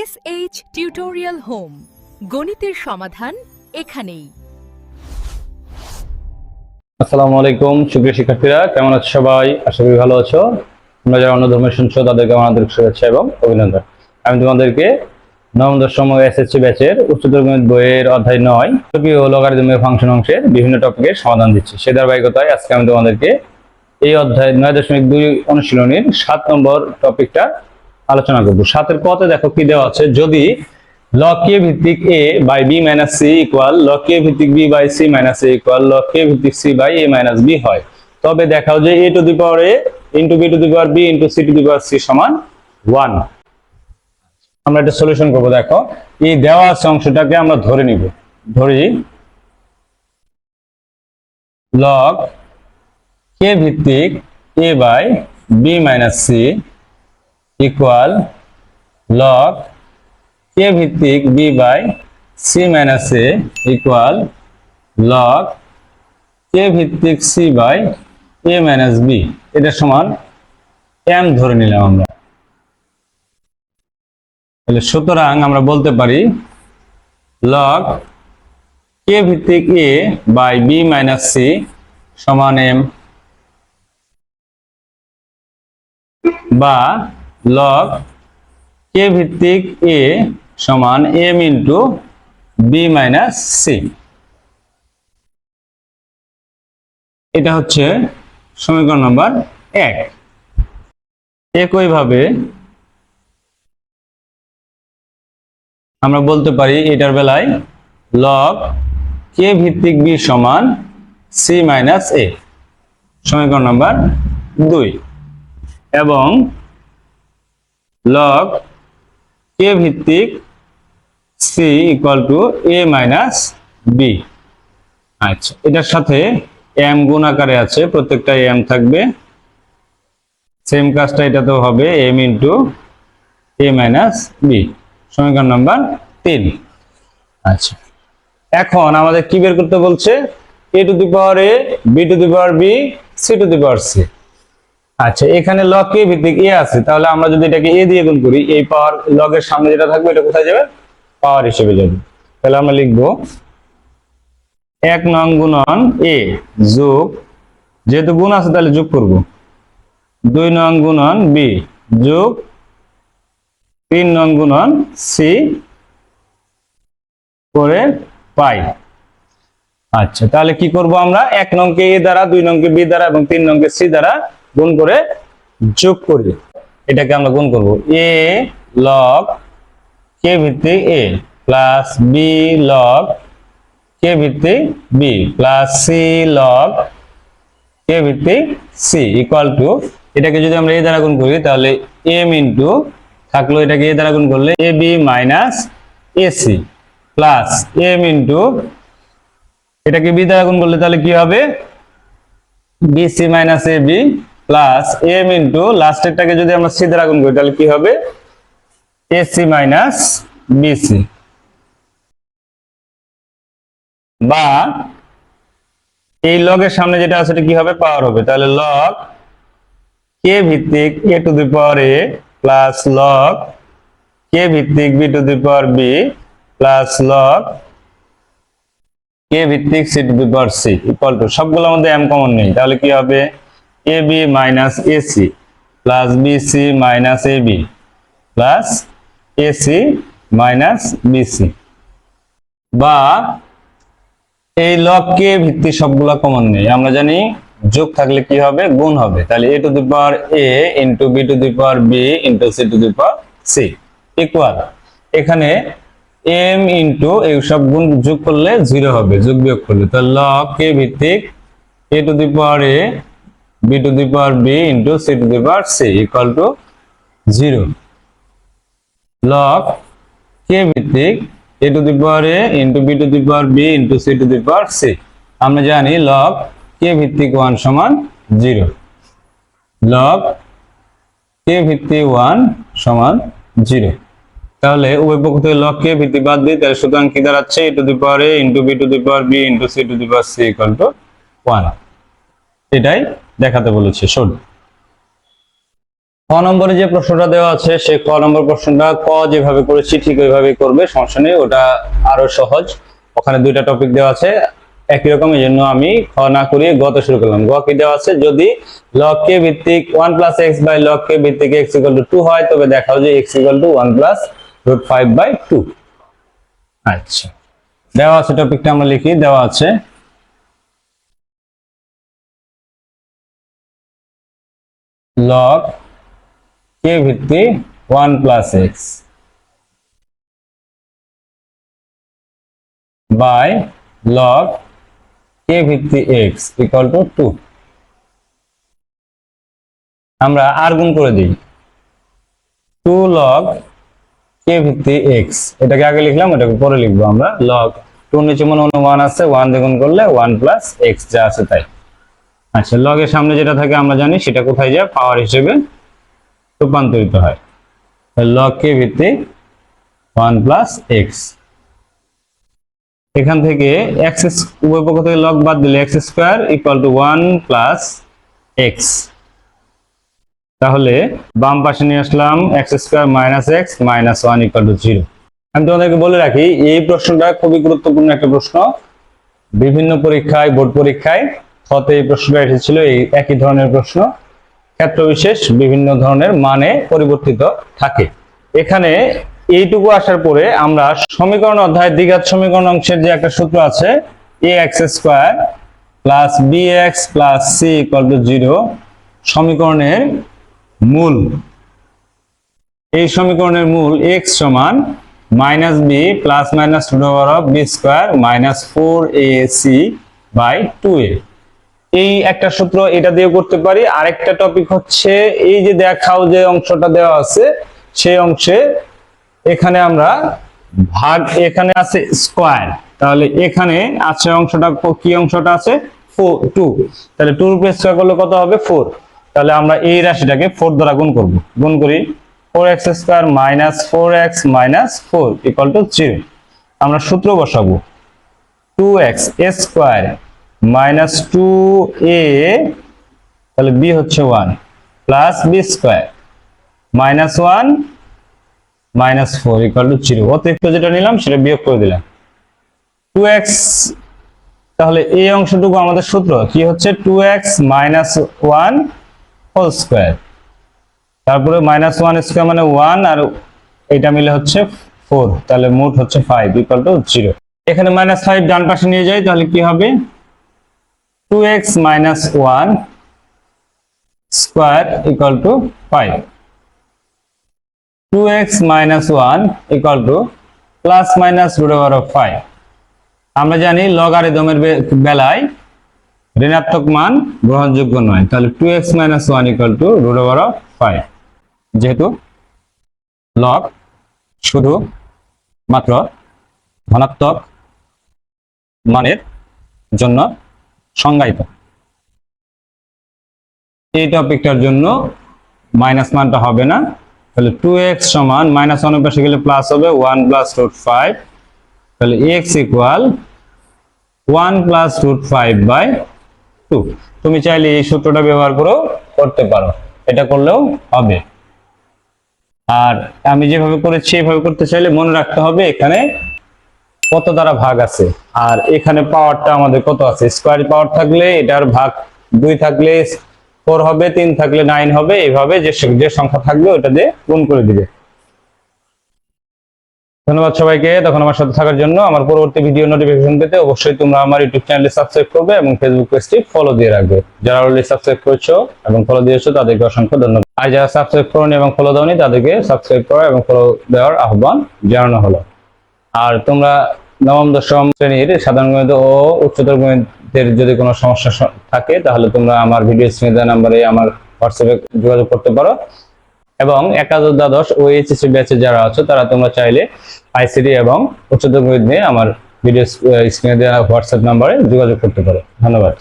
S H tutorial home গণিতের সমাধান এখানেই। আসসালামু আলাইকুম, সুপ্রিয় শিক্ষার্থীরা, কেমন আছো সবাই? আশা করি ভালো আছো। তোমরা যারা অন্য ধর্মের শুনছো, তাদেরকে আন্তরিক শুভেচ্ছা এবং অভিনন্দন। আমি তোমাদেরকে নবম দশম এসএসসি ব্যাচের উচ্চতর গণিত বইয়ের অধ্যায় নয় ও লগারিদমের ফাংশন অংশের বিভিন্ন টপিকের সমাধান দিচ্ছি। সে ধারাবাহিকতায় আজকে আমি তোমাদেরকে এই অধ্যায় নয় দশমিক দুই অনুশীলনীর সাত নম্বর টপিকটা আলোচনা করব। সাতের পথে দেখো কি দেওয়া আছে? যদি লকীয় ভিত্তিক A by B minus C equal লকীয় ভিত্তিক B by C minus A equal লকীয় ভিত্তিক C by A minus B হয়। তবে দেখাও যে A to the power A into B to the power B into C to the power C সমান one আমরা একটা solution করব, দেখো। এই দেওয়া আছে অংশটাকে আমরা ধরে নিব। ধরি। লক কে ভিত্তিক A by B minus C equal log K ভিত্তিক B by C minus A equal log K ভিত্তিক C by A minus B এটা সমান এম ধরে নিলাম আমরা। তাহলে সুতরাং আমরা বলতে পারি লগ কে ভিত্তিক A by B minus C সমান এম বা লগ কে ভিত্তিক এ সমান M into B minus C এটা হচ্ছে সমীকরণ নম্বর এক। একইভাবে আমরা বলতে পারি এটার বেলায় লগ কে ভিত্তিক বি সমান সি মাইনাস এ সমীকরণ নম্বর দুই। এবং লগ কে ভিত্তিক C equal to A minus B আচ্ছা এটার সাথে এম গুণ আকারে আছে প্রত্যেকটা এম থাকবে। সেম কাজটা এটাতেও হবে M into A minus B সমীকরণ নাম্বার তিন। আচ্ছা এখন আমাদের কি বের করতে বলছে? A to the power A B to the power B C to the power C আচ্ছা এখানে লগ কে ভিত্তিক এ আছে, তাহলে আমরা যদি এটাকে এ দিয়ে গুণ করি, এই পাওয়ার লগ এর সামনে যেটা থাকবে, এটা কোথায় যাবে? পাওয়ার হিসেবে যাবে। তাহলে আমরা লিখব এক নং গুণন এ যোগ, যেহেতু গুণ আছে, তাহলে যোগ করব। দুই নং গুণন বি যোগ, তিন নং গুণন সি করে পাই। আচ্ছা তাহলে কি করব আমরা? এক নংকে এ দ্বারা, দুই নংকে বি দ্বারা এবং তিন নংকে সি দ্বারা গুণ করে যোগ করি এটাকে আমরা গুণ করব। এ লগ কে ভিত্তিক A plus B log K ভিত্তিক B plus C log K ভিত্তিক সি ইকুয়াল টু এটাকে যদি আমরা এ দ্বারা গুণ করি, তাহলে এম ইন্টু থাকল এটাকে এ দ্বারা গুণ করলে A B minus A C plus M into এটাকে বি দ্বারা গুণ করলে তাহলে কি হবে? BC minus A B plus M into লাস্টেরটাকে যদি আমরা সি গুণ করি, তাহলে কি হবে? এসি মাইনাস বিসি বা এই লগের সামনে যেটা আছে, এটা কি হবে? পাওয়ার হবে। তাহলে লগ কে ভিত্তিক A to the power A plus log K ভিত্তিক B to the power B plus log K ভিত্তিক C to the power C equal to সবগুলোর মধ্যে এম কমন নেই। তাহলে কি হবে? A B minus A C plus B C minus A B plus A C minus B C বা এই log কে ভিত্তি সবগুলা কমন নেই। আমরা জানি যোগ থাকলে কি হবে? গুণ হবে। তাহলে A to the power A into B to the power B into C to the power C equal এখানে এম ইন্টু এই সব গুণ যোগ করলে জিরো হবে, যোগ বিয়োগ করলে। তাহলে লগ কে ভিত্তিক A to the power A B to the power B into C to the power C equal to zero log K ভিত্তিক A to the power A into B to the power B into C to the power C আমরা জানি log কে ভিত্তিক one সমান zero log কে ভিত্তিক one সমান zero তাহলে উভয় পক্ষ থেকে লগ কে ভিত্তি বাদ দিই তাহলে সুতরাং কি দাঁড়াচ্ছে? A to the power A into B to the power B into C to the power C equal to one এটাই দেখাতে বলেছে, শোন। নম্বরে যে প্রশ্নটা দেওয়া আছে সেই ক নম্বর প্রশ্নটা ক যেভাবে করেছি, ঠিক ওইভাবে করবে, সমস্যা নেই, ওটা আরও সহজ। ওখানে দুইটা টপিক দেওয়া আছে, একই রকম, এই জন্য আমি খ না করিয়ে গত শুরু করলাম। গ কি দেওয়া আছে? যদি লগ কে ভিত্তিক one plus X by log K ভিত্তিক এক্স ইকুয়াল টু টু হয়, তবে দেখাও যে X equal to one plus root five by two আচ্ছা। দেওয়া আছে টপিকটা আমরা লিখি, দেওয়া আছে লগ কে ভিত্তি one plus X by log K ভিত্তি এক্স ইকুয়াল টু টু আমরা আর গুণ করে দিই। টু লগ কে ভিত্তি এক্স এটাকে আগে লিখলাম, এটাকে পরে লিখব আমরা। লগ টু নিচে মনে মনে ওয়ান আছে ওয়ান দ্বিগুণ করলে ওয়ান প্লাস এক্স যা আছে তাই। আচ্ছা লগের সামনে যেটা থাকে আমরা জানি, সেটা কোথায় যায়? পাওয়ার হিসেবে রূপান্তরিত হয়। লগ কে ভিত্তিক ওয়ান প্লাস এক্স এখান থেকে এক্স উভয় পক্ষ থেকে লগ বাদ দিলে X square equal to one plus X তাহলে বাম পাশে নিয়ে আসলাম X square minus X minus one equal to zero আমি তোমাদেরকে বলে রাখি, এই প্রশ্নটা খুবই গুরুত্বপূর্ণ একটা প্রশ্ন। বিভিন্ন পরীক্ষায়, বোর্ড পরীক্ষায় হতে এই প্রশ্নটা এসেছিল, এই একই ধরনের প্রশ্ন। ক্ষেত্র বিশেষ বিভিন্ন ধরনের মানে পরিবর্তিত থাকে। এখানে এইটুকু আসার পরে আমরা সমীকরণ অধ্যায় দ্বিঘাত সমীকরণ অংশের যে একটা সূত্র আছে A X square plus B X plus C equal to zero সমীকরণের মূল। এই সমীকরণের মূল x সমান minus B plus minus root over of B square minus four A C by two A এই একটা সূত্র এটা দিয়ে করতে পারি। আরেকটা টপিক হচ্ছে এই যে দেখাও যে অংশটা দেওয়া আছে, সেই অংশে এখানে আমরা ভাগ, এখানে আছে স্কোয়ার তাহলে এখানে আছে অংশটা, ক- অংশটা আছে? ফোর টু তাহলে টু রুপে স্কোয়ার করলে কত হবে? ফোর তাহলে আমরা এই রাশিটাকে ফোর দ্বারা গুণ করব। গুণ করি four X square minus four X minus four equal to zero আমরা সূত্র বসাবো। Two X square minus two A, তাহলে বি হচ্ছে one, plus B square, minus one, minus four equal to zero. অতিরিক্ত যেটা নিলাম, সেটা বিয়োগ করে দিলাম। টু এক্স, তাহলে এই অংশটুকু আমাদের সূত্র কি হচ্ছে? Two X minus one whole square. তারপরে মাইনাস ওয়ান স্কোয়ার মানে ওয়ান, আর এটা মিলে হচ্ছে ফোর, তাহলে মোট হচ্ছে ফাইভ ইকুয়াল টু জিরো। এখানে মাইনাস ফাইভ ডান পাশে নিয়ে যাই, তাহলে কি হবে? Two X minus one square equal to five two X minus one equal to plus minus root over of five আমরা জানি লগারিদমের বেলায় ঋণাত্মক মান গ্রহণযোগ্য নয়। তাহলে two x minus one equal to root over of five যেহেতু লগ শুধু মাত্র ধনাত্মক মানের জন্য সংজ্ঞায়িত। এই টপিকটার জন্য মাইনাস মানটা হবে না। তাহলে টু এক্স সমান মাইনাস ওয়ান পাশে গেলে প্লাস হবে ওয়ান প্লাস রুট ফাইভ তাহলে X equal one plus root five by two তুমি চাইলে এই সূত্রটা ব্যবহার করেও করতে পারো। এটা করলেও হবে। আর আমি যেভাবে করেছি এভাবে করতে চাইলে মনে রাখতে হবে এখানে কত দ্বারা ভাগ আছে? আর এখানে পাওয়ারটা আমাদের কত আছে? স্কোয়ার পাওয়ার থাকলে এটার ভাগ দুই থাকলে ফোর হবে, তিন থাকলে নাইন হবে, এইভাবে যে যে সংখ্যা থাকবে ওটা দিয়ে গুণ করে দিবে। ধন্যবাদ সবাইকে তখন আমার সাথে থাকার জন্য। আমার পরবর্তী ভিডিও নোটিফিকেশন পেতে অবশ্যই তোমরা আমার ইউটিউব চ্যানেলে সাবস্ক্রাইব করবে এবং ফেসবুক পেজটি ফলো দিয়ে রাখবে। যারা অলরেডি সাবস্ক্রাইব করেছ এবং ফলো দিয়েছ, তাদেরকে অসংখ্য ধন্যবাদ। আর যারা সাবস্ক্রাইব করনি এবং ফলো দাওনি, তাদেরকে সাবস্ক্রাইব করা এবং ফলো দেওয়ার আহ্বান জানানো হলো। আর তোমরা নবম, দশম শ্রেণির সাধারণ গণিত ও উচ্চতর গণিতের যদি কোনো সমস্যা থাকে, তাহলে তোমরা আমার ভিডিও স্ক্রিনে নাম্বারে আমার হোয়াটসঅ্যাপে যোগাযোগ করতে পারো। এবং একাদশ, দ্বাদশ ও এইচএসসি ব্যাচে যারা আছো, তারা তোমরা চাইলে আইসিডি এবং উচ্চতর গণিত নিয়ে আমার ভিডিও স্ক্রিনে দেওয়া হোয়াটসঅ্যাপ নাম্বারে যোগাযোগ করতে পারো। ধন্যবাদ।